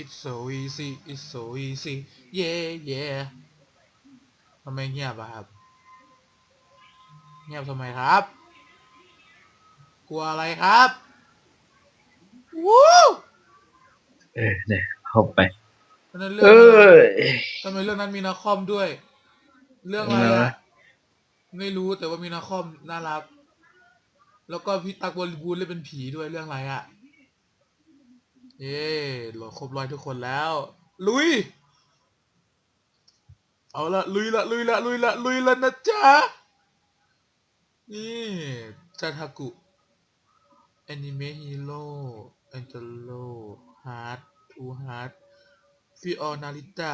it's so easy it's so easy yeah yeah ทำไมเงียบอะครับ เงียบทำไมครับ กลัวอะไรครับวู้เออเนี่ยเข้าไปทำไมเอเรื่องอทำไมเรื่องนั้นมีนาคอมด้วยเรื่องอะไรเรื่องอะไรอะไม่รู้แต่ว่ามีนาคอมน่ารัก แล้วก็พี่ตักบอลบูนเล่นเป็นผีด้วยเรื่องอะไรอะ เย้โหลดครบร้อยทุกคนแล้ว ลุย เอาละลุยละลุยละลุยละลุยละนะจ๊ะ นี่จาทากุแอนิเมะฮีโร่แอนเจโลฮาร์ดทูฮาร์ดฟิโอนาริต้า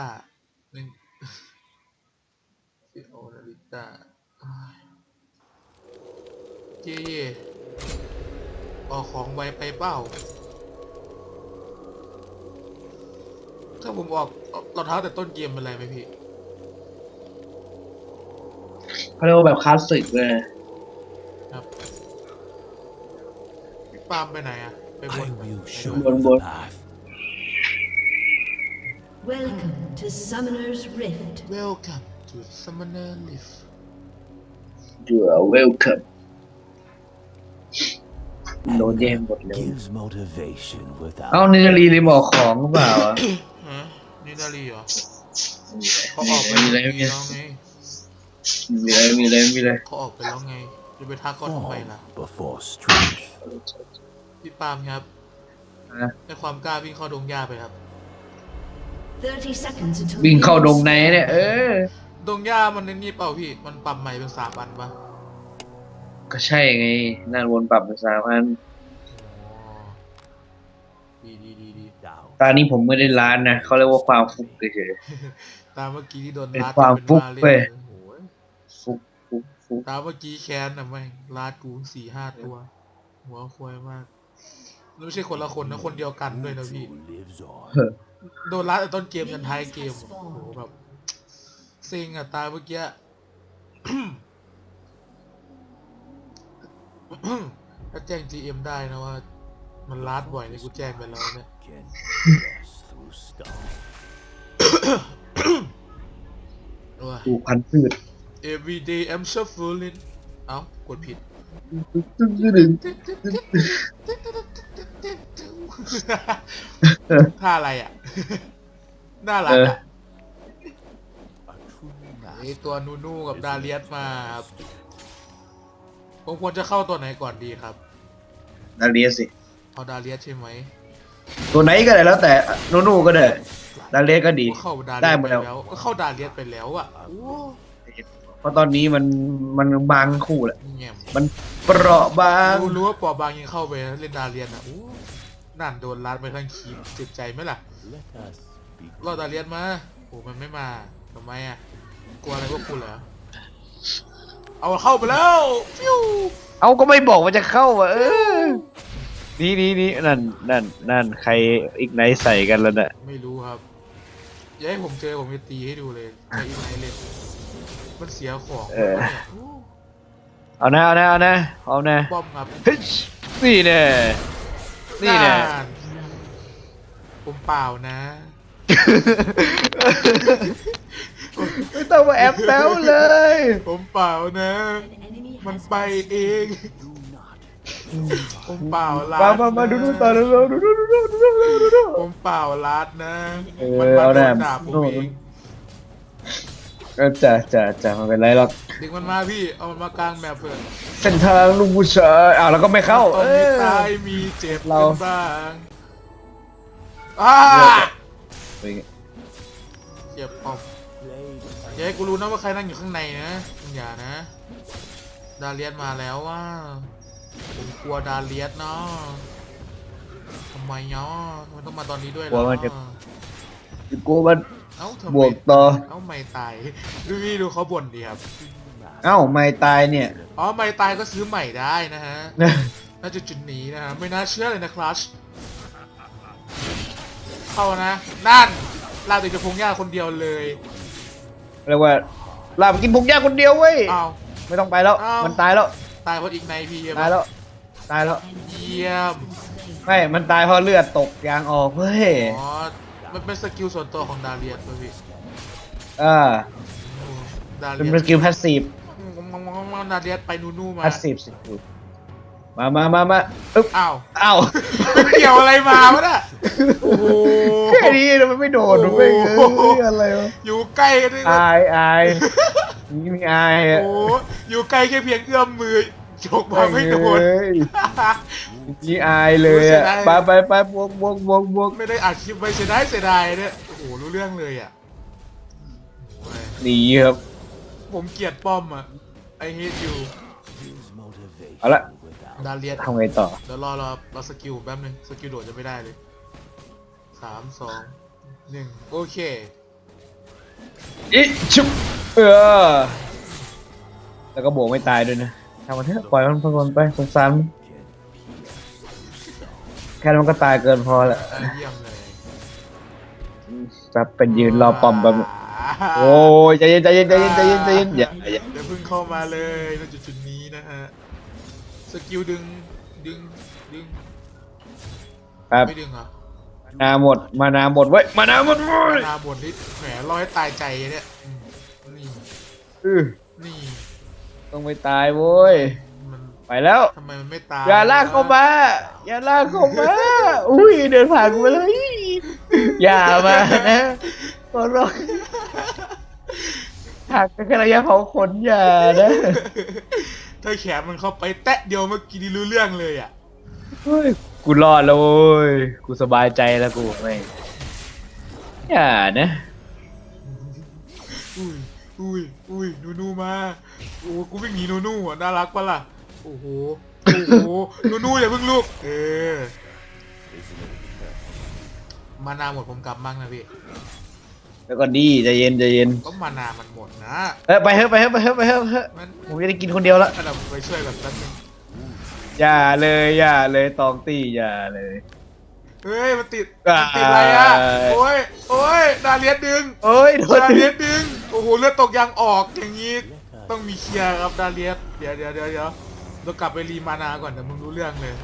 หนึ่งฟิโอนาริต้าเย่เย่ออกของไวไปเปล่า ถ้าผมออกรองเท้าแต่ต้นเกมเป็นไรไหมพี่เขาเรียกว่าแบบคลาสสิกเลย ครับพี่ปาล์มไปไหนอะไปบ I น will show Bon, you bon. the path. Welcome to Summoner's Rift. Welcome to Summoner Lift you are welcome โดนแย่งหมดเลย Gives motivation without เอ้านินารีรีบอกของหรือเปล่าอะฮะนี่ดาลีเหรอเขาออกไปมีอะไรเมื่อมีกี้อะไรแล้วไงมีอะไรมีอะไรมีอะไรเขาออกไปแล้วไงจะไปทักก่อนทำไม form ล่ะ before strength. พี่ปาล์มครับฮะให้ความกล้าวิ่งเข้าดงหญ้าไปครับ 30 seconds until วิ่งเข้าดง the ในเนี่ยเออ ดงหญ้ามันในนี่เปล่าพี่ มันปรับใหม่เป็นสามอันปะ ก็ใช่ไงนั่นวนปรับเป็นสามอันอ๋อดีดีดีดี Down. ตอนนี้ผมไม่ได้ร้านนะเขาเรียกว่าความฟุกเฉย ตามเมื่อกี้ที่โดนเป็นลาดความเป็นฟุกบ้าเว้เล่ยนโอ้โหๆฟุกฟุกฟุกตามเมื่อกี้แค้นนะแม่งลาดกูสี่ห้าตัว หัวควายมากแล้วไม่ใช่คนละคนนะคนเดียวกันด้วยนะพี่ Who lives on? โดนรัดแต่ต้นเกมยันท้ายเกมอะโอ้โหแบบเซ็งอะตายเมื่อกี้ ถ้าแจ้ง GM ได้นะว่า มันลาดบ่อยเลยกูแจ้งไปแล้วเนี่ย Can pass through stone. ว่าดูพันธุ์พืช everyday I'm shuffling เอ้ากดผิด ท่าอะไรอะ น่ารักอะ A true ไอตัวนูนูกับดาเลียสมาครับ ผมควรจะเข้าตัวไหนก่อนดีครับดาเลียสสิ เอาดาเลียสใช่ไหมตัวไหนก็ได้แล้วแต่โนนูก็ได้ดาเลียสก็ดี ก็เข้าดาได้เลียสหมไปดแล้ว แล้ว ก็เข้าดาเลียสไปแล้วอะโอ้เพราะตอนนี้มันมันบางคู่แหละ เงียบมันเปราะบาง รู้รู้ว่าปอบางยังเข้าไปเล่นดาเลียสอะโอ้นั่นโดนลัดไปทั้งคีมเจ็บใจไหมล่ะ Let us be รอดาเลียสมา โอ้มันไม่มา ทำไมอะ กลัวอะไรพวกคุณเหรอ เอาเข้าไปแล้วฟิวเอาก็ไม่บอกว่าจะเข้าอะเออนี่นี่นี่นั่นนั่นนั่นใครอีกไหนใส่กันแล้วน่ะไม่รู้ครับอย่าให้ผมเจอผมจะตีให้ดูเลยไอ้อีไนเล่นมันเสียของหมดแล้วเนี่ยโอ้เอานะเอานะเอานะเอานะป้อมครับเฮ้ยนี่แน่นี่แน่นผมเปล่านะ ไม่ต้องมาแอบแต้วเลย ผมเปล่านะ An enemy มัน has ไปเอง do not. ผมเปล่าลามาดมามาดูดูนะต่อดูดูดูดูดูดูดูดูดูดูผมเปล่าลาดนะเออมันมาเอาโดแน่นด่าผมโน่นเองก็จะจะจะไมันเป็นไรหรอกดึงมันมาพี่ เอามันมากลางแมปเพื่อนเส้นทางลุงผู้ชายอ้าวแล้วก็ไม่เข้าตอนเอมีอตายมีเจ็บเรากันบ้างอ้าเฮ้ยเจ็บปอม Play อย่าให้กูรู้นะว่าใครนั่งอยู่ข้างในนะอย่านะ ดาเลียสมาแล้วว่าผมกลัวดาเลียสเนาะทำไมเนาะทำไมันต้องมาตอนนี้ด้วยเหรกลัอวมันจะกูมัน เอ้าทำไมบวกต่อ เอ้าไม่ตายดูพี่ดูเขาบ่นดีครับเอ้าไม่ตายเนี่ย อ๋อไม่ตายก็ซื้อใหม่ได้นะฮะ น่าจะจุดนี้นะฮะไม่น่าเชื่อเลยนะคลัชเข้านะนั่นลาติดกับพงหญ้าคนเดียวเลย เรียกว่าลาบกินพงยาคนเดียวเว้ยอ้าว ไม่ต้องไปแล้ว อ้าว มันตายแล้วตายเพราะอีกในพี่ตายแล้ว ตายแล้วเยี่ยมไม่มันตายเพราะเลือดตกยางออกเว้ยอ๋อมันเป็นสกิลส่วนตัวของดาเลียนป่ะพี่อ่าโอ้ดาเป็เลีนยนสกิลพาสซีฟดาเลียนไปนูนูมาพาสซีฟสกิล มามามามาอึ๊บอ้าวอ้าวมันเกี่ยวอะไรมาวะน่ะโอ้โหแค่นี้มันไม่โดนมันไม่เอ้ยอะไรวะอยู่ใกล้กันด้วยนะอายอายนี่มีอายอะโอ้โหอยู่ใกล้แค่เพียงเอื้อมมือจกมาไม่โดน เอ้ยนี่อายเลยอะเสียดายไปไปไปบวกบวกบวกบวกไม่ได้อัดคลิปไว้เสียดายเสียดายเนี่ยโอ้โหรู้เรื่องเลยอะโอ้ยหนีครับผมเกลียดป้อมอะ I hate you His motivation เอาละ without ดาเลียนทำไงต่อ เดี๋ยวรอรอรอสกิลแป๊บนึงสกิลโดดจะไม่ได้เลยสามสองหนึ่งโอเค อิชุบเออ แล้วก็บวกไม่ตายด้วยนะทำมันเถอะปล่อยมันพนไปสงสารมัน get pierced. แค่นั้นมันก็ตายเกินพอละอะเยี่ยมเลยจะเป็นยืนรอปอมแบบอ่าโอ้ยใจเย็นใจเย็นใจเย็นใจเย็นใจเย็นอย่าอย่า เดี๋ยวเพิ่งเข้ามาเลยณจุดจุดๆนี้นะฮะ สกิลดึงดึงดึงครับไม่ดึงเหรอมานาหมด มานาหมดเว้ย มานาหมดเว้ยหนาบนที่แหมรอให้ตายใจเนี่ยอืมนี่อื้อนี่ต้องไม่ตายเว้ย มันไปแล้ว ทำไมมันไม่ตายอย่าลากเข้ามา อย่าลากเข้ามา อุ้ยเดินผ่านกูไปเลย อย่ามานะขอร้องหักกันแค่ระยะเผาขนอย่านะ ถ้าแขนมันเข้าไปแตะเดียวเมื่อกี้นี่รู้เรื่องเลยอะเฮ้ยกูรอดแล้วเว้ยกูสบายใจแล้วกูไม่งอย่านะอุ้ยอุ้ยอุ้ยนูนูมาโอ้โหกูวิ่งหนีนูนูอะน่ารักปะล่ะโอ้โหโอ้โหนูนูอย่าเพิ่งลุกเออ Isn't it terrible? มานาหมดผมกลับมั่งนะพี่ แล้วก็ดีใจเย็นใจเย็นก็มานามันหมดนะ เออไปเถอะไปเถอะไปเถอะไปเถอะไปเถอะมันผมจะได้กินคนเดียวละเราไปช่วยแบบนั้นนึงอย่าเลยอย่าเลยตองตี้อย่าเลย เฮ้ยมันติดมันติดอะไรอะอ่าโอ้ยโอ้ยดาเลียนดึงโอ้ยโดนดาเลียนดึงโอ้โหเลือดตกยางออกอย่างนี้ต้องมีเคลียร์ครับดาเลียนเดี๋ยวเดี๋ยวเดี๋ยวเดี๋ยวเรากลับไปรีมานาก่อนเดี๋ยวมึงรู้เรื่องเลย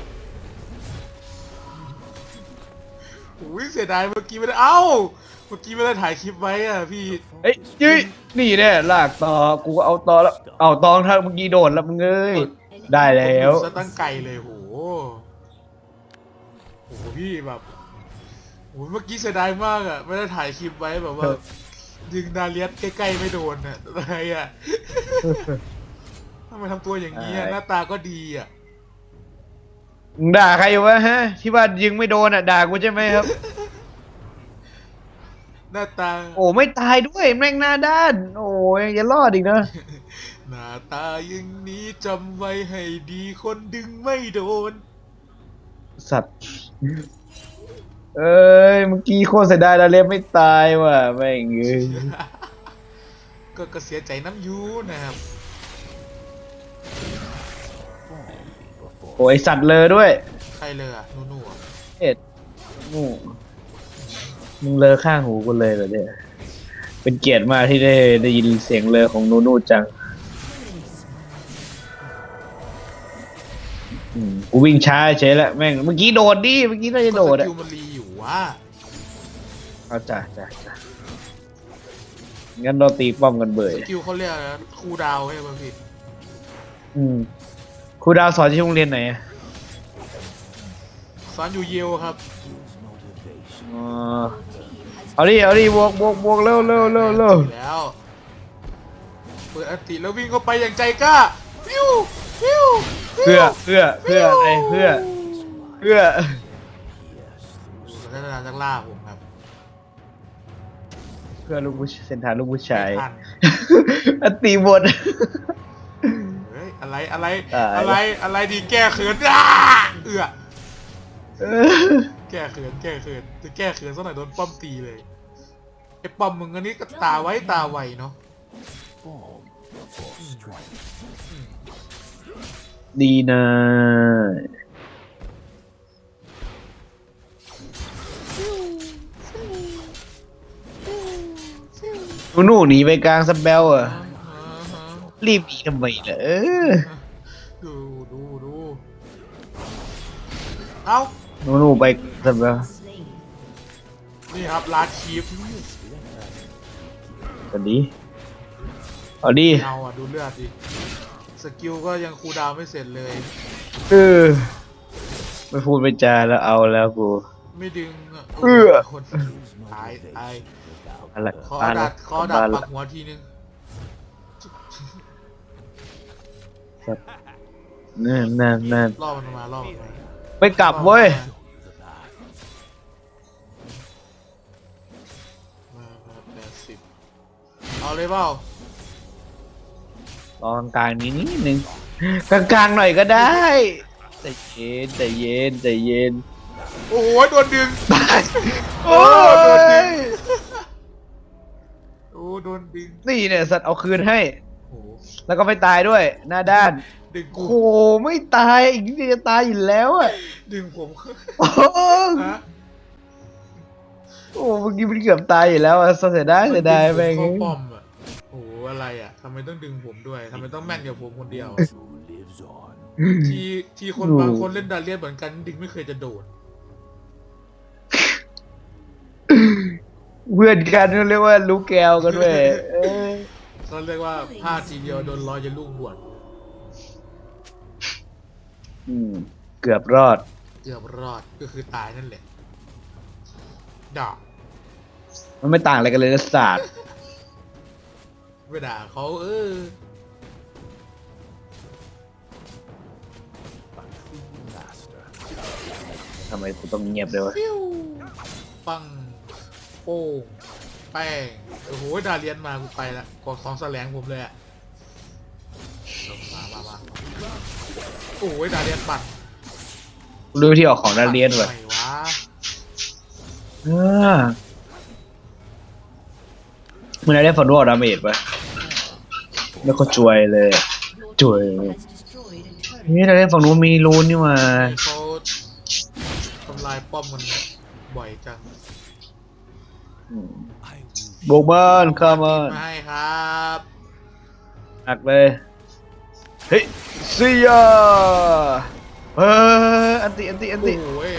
โอ้ยเสียดายเมื่อกี้ไม่ได้เอ้า เมื่อกี้ไม่ได้ถ่ายคลิปไว้อะพี่เอ้ยยืยนี่แน่ลากต่อกูก็เอาต่อแล้วเอาตองถ้าเมื่อกี้โดนแล้วมึงเอ้ยได้แล้วผมอยู่ซะตั้งไกลเลยโหโหพี่แบบโหเมื่อกี้เสียดายมากอะไม่ได้ถ่ายคลิปไว้แบบว่าดึงดาเลียสใกล้ๆไม่โดนอะอะไรอะทำไมทำตัวอย่างนี้อะใช่หน้าตาก็ดีอะมึงด่าใครอยู่วะฮะ ที่ว่ายิงไม่โดนอะด่ากูใช่ไหมครับ หน้าตา โอ้ไม่ตายด้วยแม่งหน้าด้าน โอ้ยยังจะรอดอีกนะหน้าตาอย่างนี้จำไว้ให้ดีคนดึงไม่โดน สัตว์ เอ้ยเมื่อกี้โคตรเสียดายดาเล็บไม่ตายว่ะแม่งเอ้ยก็ก็เสียใจน้ำยูนะครับ Before โอ้ยสัตว์เลยด้วย ใครเลยอะนูนูอะเอ็ดงู มึงเลอข้างหูกูเลยเหรอเนี่ย เป็นเกียรติมากที่ได้ได้ยินเสียงเลอของนูนูจังอืมกูวิ่งช้าเฉยละแม่ง เมื่อกี้โดดดิ เมื่อกี้น่าจะโดดก็อะสกิลมันรีอยู่ว่า เอาจ้ะจ้ะจ้ะงั้นเราตีป้อมกันเบยสกิลเขาเรียกอะไรนะครูดาวใช่ป่ะพี่อืมครูดาวสอนที่โรงเรียนไหนอะสอนอยู่เยลครับ his motivation อ๋อ เอาดิเอาดิบวกบวกบวกเร็วเร็วเร็วเร็วแล้วเปิดอันติแล้ววิ่งเข้าไปอย่างใจกล้าฟิวฟิวฟิวเพื่อเพื่อเพื่ออะไรเพื่อเพื่อ pierced through พัฒนาจากล่าผมครับเพื่อลูกผู้ชเส้นทางลูกผู้ชายไม่ทันอันตีหมดเฮ้ยอะไรอะไรตาย อะไรอะไรดีแก้เขินอ้าเอือ เออ แก้เขินแก้เขินจะแก้เขินสักหน่อยโดนป้อมตีเลยไอ้ป้อมมึงอันนี้ก็ตาไว้ตาไวเนาะ form before strike. ดีนะหนูหนูหนีไปกลางสเปลอะ รีบหนีทำไมล่ะเออดูดูดูเอ้าห นูหนูไปสเปล Slain. นี่ครับร้านคีฟกันดีเอาดีเอาอะดูเลือดดิสกิลก็ยังคูลดาวน์ไม่เสร็จเลย เออไม่พูดไม่จาแล้วเอาแล้วกู ไม่ดึงะเอื้อ คน Use ตายตาย motivation without อะไรขอบ้านดัละดขอดัดบ้านปัละกหัวทีนึงนั่นนั่นนั่นล่อมันมาล่อมันมาไม่กลับเว้ย เอาเลยเปล่าลองกลางๆนี้นิดนึงกลางๆหน่อยก็ได้ใจเย็นใจเย็นใจเย็นโอ้โหโดนดึงโอ้ยโอ้โดนดึงนี่เนี่ยสัตว์เอาคืนให้ โอ้โหแล้วก็ไม่ตายด้วย หน้าด้านดึงกูโอ้โหไม่ตายอีกนิดเดียวจะตายอยู่แล้วอะดึงผมโอ้โหฮะโอ้เมื่อกี้มันเกือบตายอยู่แล้วอะเสียดายเสียดายแม่งเข้าป้อม อะโอ้โหอะไรอะทำไมต้องดึงผมด้วยทำไมต้องแม่นกับผมคนเดียว Who lives on? ทีทีคนโอ้บางคนเล่นดาเลียนเหมือนกันดึงไม่เคยจะโดดเพื่อนกันเรียกว่าลูกแก้วกันด้วยเอ้ยเขาเรียกว่าพลาดทีเดียวโดนร้อยจะลูกบวชอืมเกือบรอด เกือบรอดก็คือตายนั่นแหละดาบมันไม่ต่างอะไรกันเลยนะศาสตร์ ไปด่าเขาเออ Master. ทำไมกูต้องเงียบเลยวะฟิวปังโป้งแป้งโอ้โหดาเลียนมากูไปละกดของแสลงผมเลยอะมามามาโอ้ยดาเลียนปัดดูที่ออกของนักเรียนปัว่ะดไหนวะอ่ามันได้ฟอนดอดาเมจปะ แล้วก็จวยเลย Your Trời team ơi. has destroyed a turret. นี่เราได้ฝั่งนู้นมีรูนนี่มานี่เขาทำลายป้อมมันบ่อยจัง I will โบกบ้านข้ามามาให้ครับหักเลยเฮ้ยเซียเฮ้ยอันติอันติอันติโอ้ย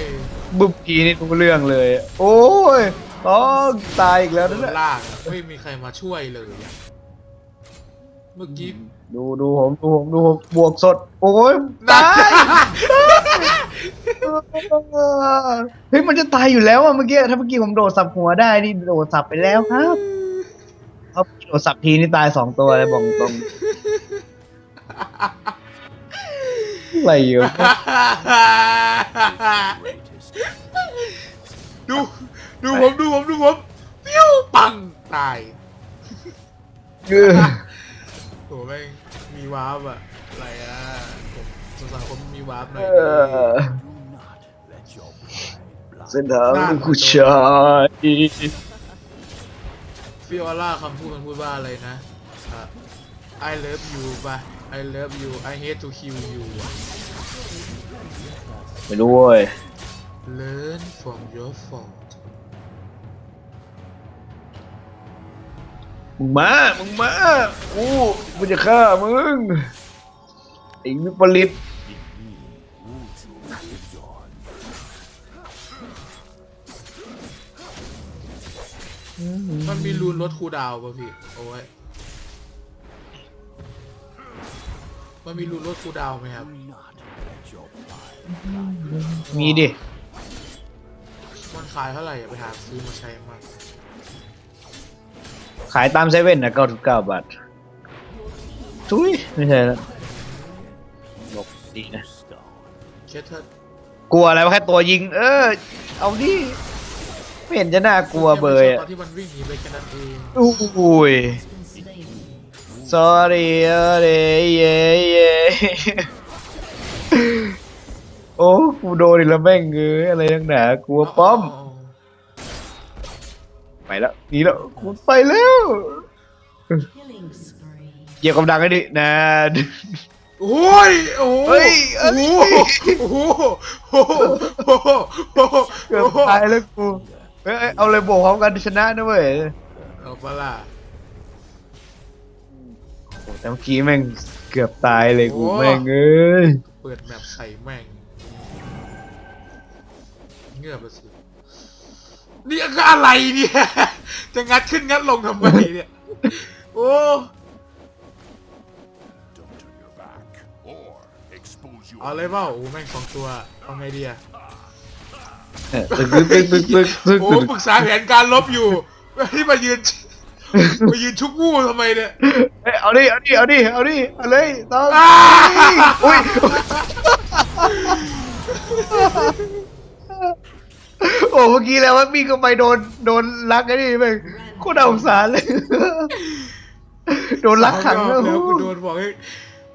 บึ้มกีนี่ทุกเรื่องเลย โอ้ยต้องตายอีกแล้วโดนั่นนแหละลากอะไม่มีใครมาช่วยเลยอะ เมื่อกี้ดูดูผมดูผมดูผมบวกสด โอ้ยตาตายเฮ้ยมันจะตายอยู่แล้วอะเมื่อกี้ถ้าเมื่อกี้ผมโดดสับหัวได้นี่โดดสับไปแล้วครับเอาโดดสับทีนี่ตายสองตัวเลยบอกตรงอะไรอยู่ greatest. ดูดูผมดูผมดูผมปิ้วปังตายเออ โหแม่งมีวาร์ปอะอะไรอะผมสงสารคนมีวาร์ปหน่อยเออ Do not let your pride blind เส้นทางของผู้ชายฟิโอล่าคำพูดมันพูดว่าอะไรนะอะ I love you ป่ะ I love you I hate to kill you อะ ไม่รู้เว้ย Learn from your fault มึงมา มึงมากูกูจะฆ่ามึงไอ้วิปริต in me. Who lives on? มันมีรูนลดคูลดาวน์ป่ะพี่โอ้ยมันมีรูนลดคูลดาวน์ไหมครับ Do not let your pride มีดิ มันขายเท่าไหร่อะไปหาซื้อมาใช้มาก ขายตามเซเว่นนะ99บาททุยไม่ใช่แล้วบอกดีนะ stone. เคสเธอร์กลัวอะไรวะแค่ตัวยิง เออ เอาดิไม่เห็นจะน่ากลัวเบยตอะอนที่มันวิ่งหนีไปแค่นั้นเองอุ้ย Has been slain. sorry เออเดเย่เย่โอ้กูโดนอีกแล้วแม่งเอ้ยอะไรนักหนากลัวป้อมเา ไปแล้วหนีแล้วกูไปแล้ว Killing spree. เหยียบกำลังให้ดินะๆโอ้ยโอ้โหเฮ้ยอัโอ้นโหนี้โอ้โหโอ้โหโอ้โหโอ้โหเกือบตายแล้วกูเอ้ยเอาเลยบวกพร้อมกันชนะนะเว้ยเอาปะล่ะโอ้แต่เมื่อกี้แม่งเกือบตายเลยกูโอ้แม่งเอ้ยเปิดแมปใส่แม่งเงือบไปสิ นี่ก็อะไรเนี่ย จะงัดขึ้นงัดลงทำไมเนี่ย โอ้ Don't turn your back or expose you. เอาเลยเปล่าโอ้แม่งสองตัวเอาไงดีอะเออตึกตึกตึกตึกตึกตึกโอ้ตึกปรึกษาแผนการลบอยู่ที่มายืน มายืนชุกวู้ทำไมเนี่ยเอ้ยเอาดิเอาดิเอาดิเอาดิเอาเลยต้องอ้าอุ้ย โอ้เมื่อกี้แล้วว่าวิ่งเข้าไปโดนโดนลักไอ้นี่ไปโคตรน่าสงสารเลย โดนลักขังสแล้องวรอบแล้วกูโดนบอกให้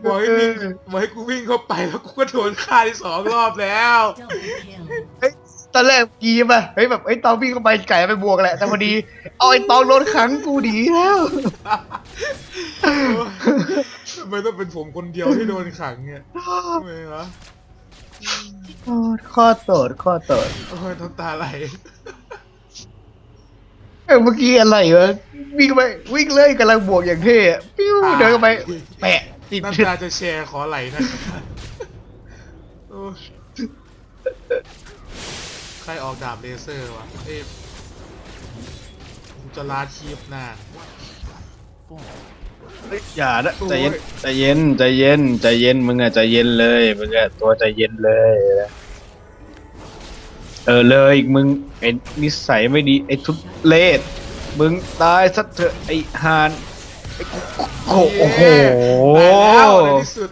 บอกให้วิ่งบอกให้กูวิ่งเข้าไปแล้วกูก็โดนฆ่าที่สองรอบแล้ว Double kill. เฮ้ยตอนแรกกีมอะเฮ้ยแบบไอ้ยตองวิ่งเข้าไปไก่ไปบวกแหละ แต่พอดีเอาไอ้ตองโดนขังกูดีแล้ว ทำไมต้องเป็นผมคนเดียวที่โดนขังเนี่ยทำไมวะ ข้อโตดข้อโตดโอ้ยน้ำตาไหลเอ้ยเมื่อกี้อะไรวะวิ่งไปวิ่งเลยกำลังบวกอย่างเท่อะปิ้วเดินเข้าไปแปะติดน้ำตาจะแชร์ขอไหลนะโอ้ยใครออกดาบเลเซอร์วะเอ๊ะกูจะลาคีบหน้าเฮ้ย อย่านะใจเย็นใจเย็นใจเย็นใจเย็นมึงอะใจเย็นเลยมึงอะตัวใจเย็นเลยเออเลยอีกมึงไอ้นิสัยไม่ดีไอ้ทุเลศมึงตายซะเถอะไอ้ฮานไอ้กูโอ้โอ้โหได้แล้วในที่สุด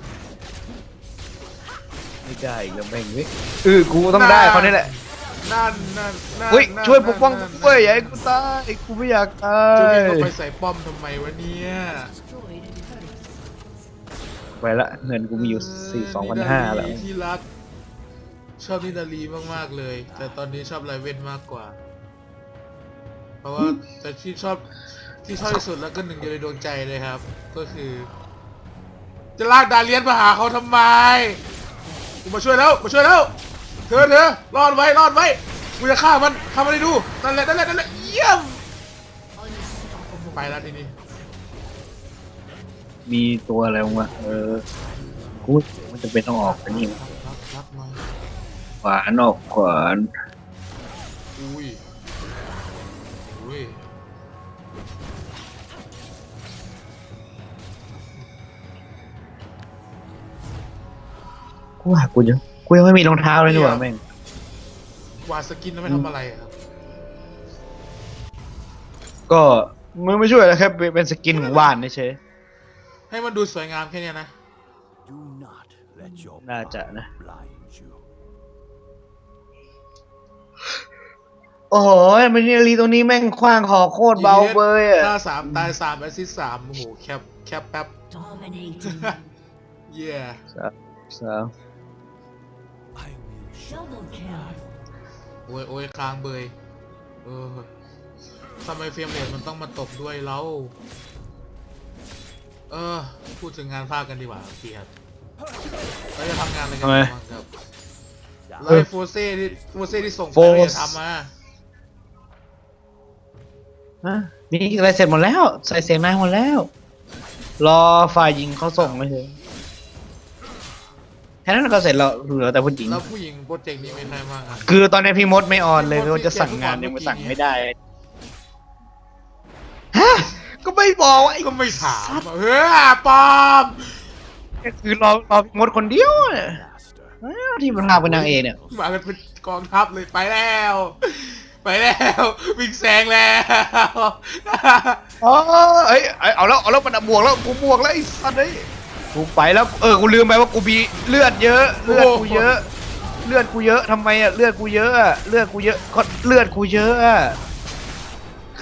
ไม่ได้อีกแล้วแม่งเว้ยเออกูต้องได้เขานี่แหละนั่นนั่นนั่นเฮ้ยนั่นช่วยปกป้องนั่นกูด้วยอย่าให้กูตายกูไม่อยากตาจะยวิ่งเข้าไปใส่ป้อมทำไมวะเนี่ย Destroyed a turret. ไปละเงินกูมีอยู่สี่สองพันห้าแล้ว ที่รัก ชอบนิดาลีมากๆเลย แต่ตอนนี้ชอบไรเว้นมากกว่า เพราะว่าแต่ที่ชอบที่ชอบที่สุดแล้วก็หนึ่งเดียวในดวงใจเลยครับ ก็คือ จะลากดาเลียนมาหาเขาทำไมกูมาช่วยแล้วมาช่วยแล้วเธอเธอรอดไว้รอดไว้กูจะฆ่ามันทำอะไรดูนั่นแหละนั่นแหละนั่นแหละเยี่ยมไปแล้วทีนี้ มีตัวอะไรบ้างวะเออกูมันจะเป็นต้องออกไปนี่รับรับรับหน่อยขวานออกขวานอุ้ยอุ้ยกูว่ากูยังกูยังไม่มีรองเท้าเลยนี่หว่าแม่งวาดสกินแล้วไม่ทำอะไรอะครับก็มึงไม่ช่วยแล้วแค่เป็นเป็นสกินของว่านเฉย ให้มันดูสวยงามแค่เนี้ยนะ Do not let your น่าจะนะ blind you. โอ้โหมันนี่รีตรงนี้แม่งคว้างหอกโคตรเบาเบยอะถ้าสามตายสามแอสซิสสามโอ้โหแคปแคปแป๊บ Dominating. เย่สาม I will show Double kill. โอ้ยโอ้ยค้างเบยเออทำไมเฟรมเรทมันต้องมาตกด้วยเรา เออพูดถึงงานภาคกันดีกว่าพี่ครับเราจะทำงานอะไรกันบ้างครับไลฟ์โฟเซ่ที่โฟเซ่ที่ส่งไปเราจะทำมาฮะนี่อะไรเสร็จหมดแล้ว ใส่เสียงนายหมดแล้ว รอฝ่ายหญิงเขาส่งไม่เฉยแค่นั้นก็เสร็จแล้วเหลือแต่ผู้หญิง แล้วผู้หญิงโปรเจกต์นี้เป็นใครบ้างอะคือตอนนี้พี่มดไม่ออนเลยพี่มดเขาจะสั่งงานพี่ยังเกีไม่ยรติสั่งเมื่อกี้ไม่ได้ฮะ ก็ไม่บอกว่าไอ้ก็ไม่ถามอะเฮ้ยปอมคือรอรอพี่มดคนเดียวเนี่ย master. อ้าวที่มันพาเป็นนางเอกเนี่ยมากันเป็นกองทัพเลยไปแล้ว ไปแล้ววิ่งแซงแล้วอ๋อเอ้ยเอ้ยเอาแล้วเอาแล้วมันบวกแล้วกูบวกแล้วไอ้สัตว์เอ้ยกูไปแล้วเออกูลืมไปว่ากูมีเลือดเยอะเลือดกูเยอะ เลือดกูเยอะทำไมอะเลือดกูเยอะอะเลือดกูเยอะก็เลือดกูเยอะอะใ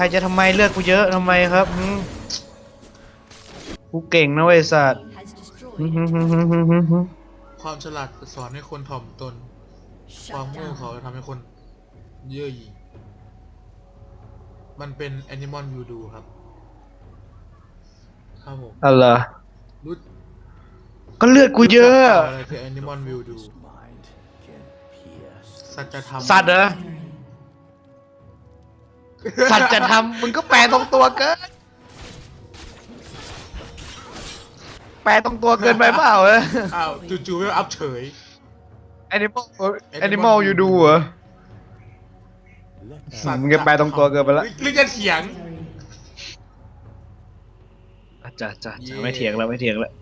ครจะทำไมเลือดกูเยอะทำไมครับหืมกูเก่งนะเว้ยสัตว์ Has destroyed. หืมหืมหืมหืมหืมหืมหืมความฉลาดสอนให้คนถ่อมตน ความ Shut โง่เขา down. จะทำให้คนเย่อหยิ่งมันเป็นแอนิมอลยูดูครับ ครับผมอะไรรู้ก็เลือดกูเยอะรู้จักอะไรคือแอนิมอลวิวดู His mind can pierce. สัจธรรมสัตว์เหรอ สัตว์จะทำมึงก็แปลตรงตัวเกิน แปลตรงตัวเกินไปเปล่าเออ อ้าวจู่ๆไม่อัพเฉย Animal Animal อยู่ดูเหรอสัตว์มึงจะไปตรงตัวเกินไปแล้วหรือจะเถียงอาจ้ะจ้ะเย่จ้ะไม่เถียงแล้วไม่เถียงแล้ว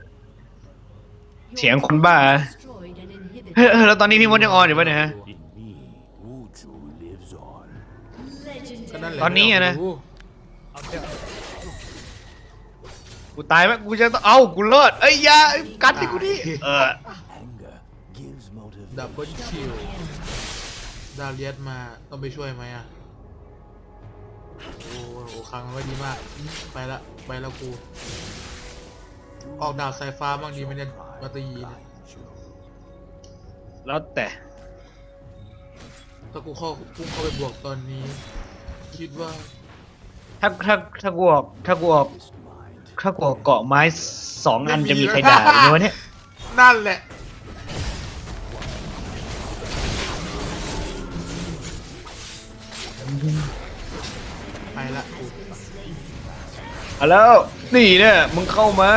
เถียงคนบ้า destroyed an inhibitor. เฮ้ยเออแล้วตอนนี้พี่มดยังออนอยู่ปะเนี่ยฮะ แหละตอนนี้อะนะ ไม่รู้กูตายไหมกูจะต้องเอากูรอดเอ้ยอยากัดดิกูดิเออ Anger gives ดับเบิล motivation. คิวดาเลียสมาต้องไปช่วยไหมอะโอ้โหครั้งมันไว้ดีมากไปละไปแล้วกู ออกดาบสายฟ้าบ้างดีไหมเนี่ยมาตยีเนี่ย แล้วแต่ถ้ากูเข้าพุ่งเข้าไปบวกตอนนี้ คิดว่าถ้าถ้าถ้ากูออกถ้ากูออกถ้ากูออกเกาะไม้สองอันจะมีใครด่ากูไหมวะเนี่ยนั่นแหละ ไปละกูเอาแล้วนี่เนี่ยมึงเข้ามา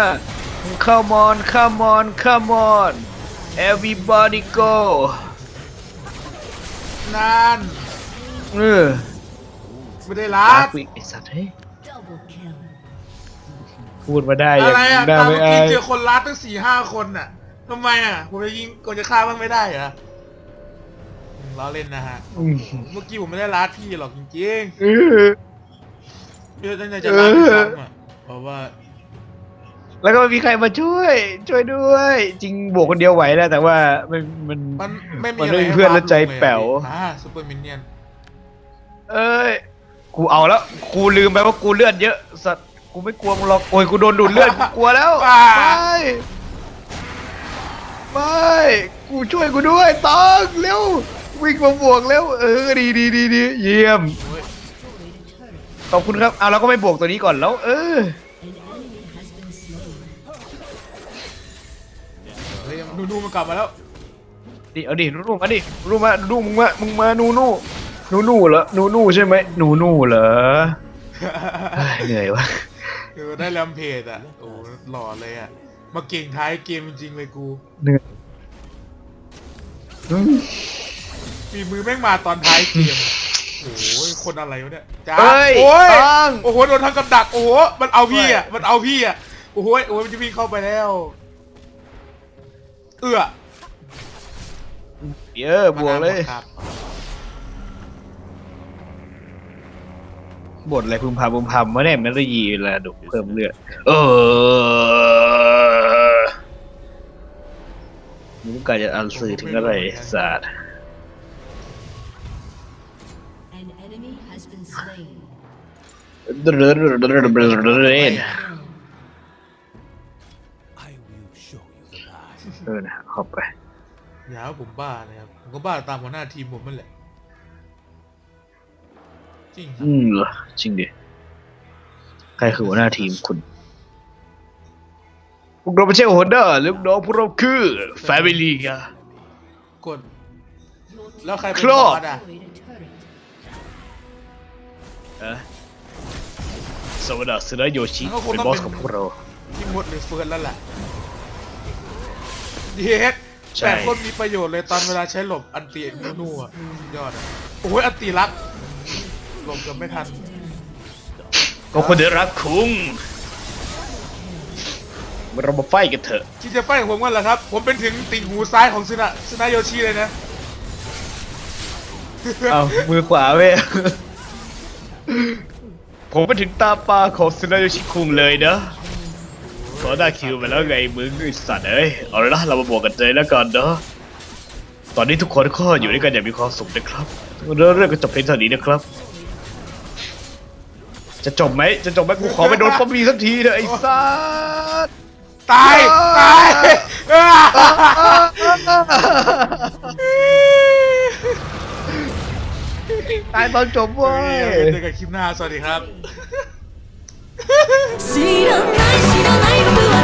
มึงเข้ามอนเข้ามอนเข้ามอน everybody go นั่น เออ ไม่ได้รัดกูอีกไอสัตว์เฮ้ย Double kill. พูดมาได้อย่าอะไรอะได้ตามไม่เมื่ออากี้ยเจอคนรัดตั้งสี่ห้าคนน่ะทำไมอะ ผมจะยิงคนจะฆ่าบ้างไม่ได้เหรออืมล้อเล่นนะฮะ อืมเมื่อกี้ผมไม่ได้รัดพี่หรอกจริงเออ ๆพี่ตั้งใจจะรัดด้วยซ้ำอะเพราะว่า แล้วก็ไม่มีใครมาช่วย ช่วยด้วย จริงบวกคนเดียวไหวแล้วแต่ว่ามันมันมันไม่มีมันอะไรไม่มีให้เพื่อนวาแล้วร์ปใจลงเลยอะแป๋วพี่อ่าซูเปอร์มินเนี่ยน เอ้ย กูเอาแล้ว กูลืมไปว่ากูเลือดเยอะสัตว์กูไม่กลัวมึงหรอกโอ้ยกูโดนดูดเลือดกูกลัวแล้วอ่าไม่ไม่กูช่วยกูด้วยต้องเร็ววิ่งมาบวกเร็วเออดีดีดีดีเยี่ยมโอ้ย Destroyed a turret. ขอบคุณครับเอาแล้วก็ไม่บวกตัวนี้ก่อนแล้ว เออ An enemy has been slain. เฮ้ยนูนูมันกลับมาแล้วดิเอาดินูนูมาดินูนูมานูนูมึงมามึงมานูนู นูนูเหรอนูนูใช่ไหมนูนูเหรอเฮ้ยเหนื่อยวะเออได้แรมเพจอะ โอ้หล่อเลยอะ มาเก่งท้ายเกมจริงๆเลยกู เหนื่อยอืมฝีมือแม่งมาตอนท้ายเกม โอ้ยคนอะไรวะเนี่ยจ้าเอ้ยโอ้ย ต้องโอ้โห โดนทางกับดัก โอ้โห มันเอาพี่อะ มันเอาพี่อะ โอ้โห โอ้โหมันจะวิ่งเข้าไปแล้ว เอื้อเยอะบวกเลยครับ บทอะไรพึมพำพึมพำมาเนี่ยไม่ได้ยีเวลาดุเพิ่มเลือดเออมึงกาจะอันสื่อถึงอะไรศาสตร์ An enemy has been slain. เดินเดินเดินเดินเดิน I will show you the lie. เออนะเข้าไป อย่าว่าผมบ้านะครับผมก็บ้าตามหัวหน้าทีมผมนั่นแหละ จริงครับอืมเหรอจริงดิใครคือหัวหน้าทีมคุณพวกเราไม่ใช่หัวหน้าลูกน้องพวกเราคือ Family อะกด แล้วใครเป็นครบออบสอะ Destroyed a turret. อะสวัสดีสึนาโยชิมันก็คงเป็นต้องบอสเป็นของพวกเราพี่มดหรือเฟิร์นแล้วแหละเย็ดใช่ แต่คนมีประโยชน์เลยตอนเวลาใช้หลบอันตีนูนูอะสุดยอดอะโอ้ยอันตีรัก หลบเกับไม่ทันก็คนได้รักคุงเรามาไฟกันเถอะที่จะไฟกับผมกันเหรอครับ ผมเป็นถึงติ่งหูซ้ายของซึนะซึนะโยชิเลยนะ เอามือขวาเว้ยผมไปถึงตาปลาของซึนาโยชิคุงเลยเนอะขอได้คิวไปแล้วไงมึงไอ้สัตว์เอ้ยเอาละเรามาบวกกันเลยแล้วกันเนาะตอนนี้ทุกคนก็อยู่ด้วยกันอย่างมีความสุขนะครับ เรื่องเรื่องก็จบเพียงเท่านี้นะครับ จะจบไหมจะจบไหมกูขอไปโดนป้อมบีสักทีเถอะไอ้สัตว์ตาย ตายอ้าตายตอนจบเว้เฮ้ยยเจอกันคลิปหน้า สวัสดีครับ See, I'm